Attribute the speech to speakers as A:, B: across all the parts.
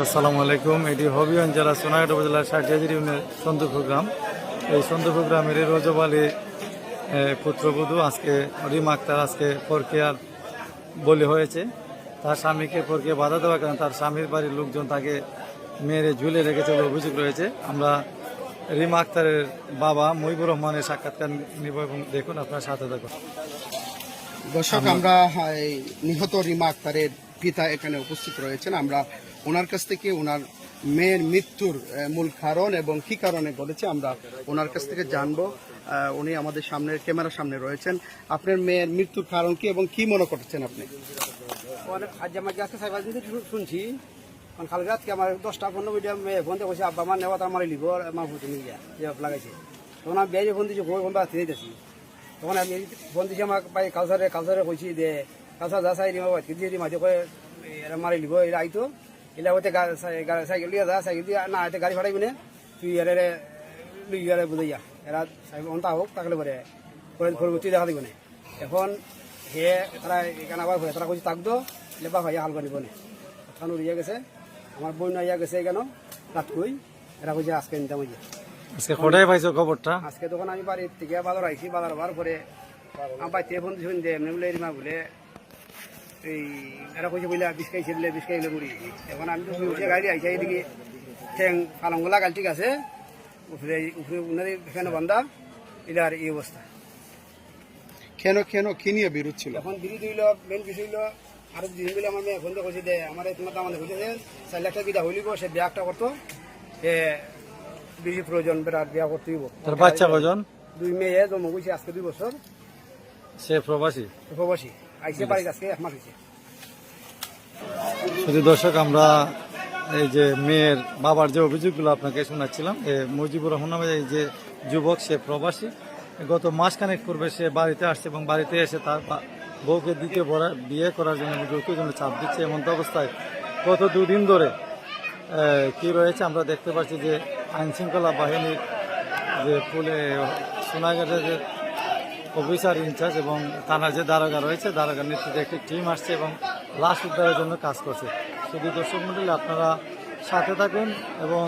A: আসসালামু আলাইকুম এটি হবিগঞ্জ জেলা সোনাঘাট উপজেলার ষাটজাজির ইউনিয়নের সন্দুপুর গ্রাম। এই সন্দুপুর গ্রামের রজব আলী পুত্রবধূ আজকে রিম আক্তার আজকে ফরকিয়ার বলি হয়েছে। তার স্বামীকে ফরকিয়া বাধা দেওয়ার কারণে তার স্বামীর বাড়ির লোকজন তাকে মেরে ঝুলে রেখেছে বলে অভিযোগ রয়েছে। আমরা রিমা আক্তারের বাবা মহিবুর রহমানের সাক্ষাৎকার নিব এবং দেখুন আপনার সাথে দেখুন।
B: দর্শক আমরা এই নিহত রিমা আক্তারের পিতা এখানে উপস্থিত রয়েছেন। আমরা ওনার কাছ থেকে ওনার মেয়ের মৃত্যুর মূল কারণ এবং কি কারণে ঘটেছে আমরা ওনার কাছ থেকে জানব। উনি আমাদের সামনে ক্যামেরার সামনে রয়েছেন। আপনার মেয়ের মৃত্যুর কারণ কি এবং কি মনে করছেন আপনি?
C: শুনছি। কারণ কালকে রাতকে আমার দশটা পনেরো মিডিয়াম মেয়ে ফোন দিয়ে কইছে, আব্বা, আমার তার মারি লিব আমার ফুটে নিয়ে গিয়া যে লাগাইছে। তখন আমি বিয়ে ফোন দিয়েছি ফোন বাড়তে দিতেছি তখন আমি ফোন দিয়েছি, আমার কালচারে কালচারে কইছি যে কালচার যা চাই দিমা বাদ দিয়ে দিমা কয়ে এরা মারি লিব এরা আইতো। এলা হইতে সাইকেল লিয়া যা সাইকেল দিয়ে না এতে গাড়ি ভাড়াইবি না তুই এর লুই গেলে বুঝাইয়া এরা অন্তা হোক তাকলে পরে পরে পরবর্তী দেখা দিব না? এখন হে তারা এখানে আবার হয়ে তারা কইছে থাকতো লেবা ভাইয়া হালকা নিব না? থানুর ইয়ে গেছে। আমার বোন ইয়া গেছে কেন রাত কই এরা কইছে আজকে নিতাম ওই
A: আজকে কোটায় পাইছো খবরটা
C: আজকে তখন আমি বাড়ির থেকে বাজার আইছি বাজার হওয়ার পরে আমার বাড়িতে ফোন দিয়েছেন যে এমনি বলে বলে। এই এরা কইছে বলে বিস্কাই ছিল বিস্কাই বলে মুড়ি এখন আমি তো গাড়ি আইছি এদিকে ঠ্যাং পালংগুলা গাল ঠিক আছে। উপরে উপরে উনাদের এখানে বান্ধা এটার এই অবস্থা।
B: কেন কেন কি নিয়ে বিরোধ ছিল?
C: এখন বিড়ি দিল মেন বিষয় হইল আর দিন বলে আমার মেয়ে ফোন কইছে যে আমার তোমার বুঝেছে চার লাখ টাকা কিটা হইলিব সে বিয়াটা করতো সে বেশি প্রয়োজন বিরাট বিয়া করতে হইব।
A: তার বাচ্চা কজন?
C: দুই মেয়ে জন্ম কইছে আজকে দুই বছর।
A: সে প্রবাসী?
C: উপবাসী
A: দর্শক, আমরা এই যে মেয়ের বাবার যে অভিযোগগুলো আপনাকে শোনাচ্ছিলাম, এ মুজিবুর রহমান এই যে যুবক, সে প্রবাসী। গত মাস মাসখানেক পূর্বে সে বাড়িতে আসছে এবং বাড়িতে এসে তার বউকে দ্বিতীয় বিয়ে করার জন্য এবং জন্য চাপ দিচ্ছে এমন অবস্থায় গত দুদিন ধরে কি রয়েছে আমরা দেখতে পাচ্ছি যে আইনশৃঙ্খলা বাহিনীর যে পুলে সোনাঘাটের যে অফিসার ইনচার্জ এবং থানার যে দারোগা রয়েছে, দারোগার নেতৃত্বে একটি টিম আসছে এবং লাশ উদ্ধারের জন্য কাজ করছে। শুধু দর্শক মন্ডলী, আপনারা সাথে থাকুন এবং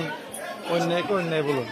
A: অন্যায়কে অন্যায় বলুন।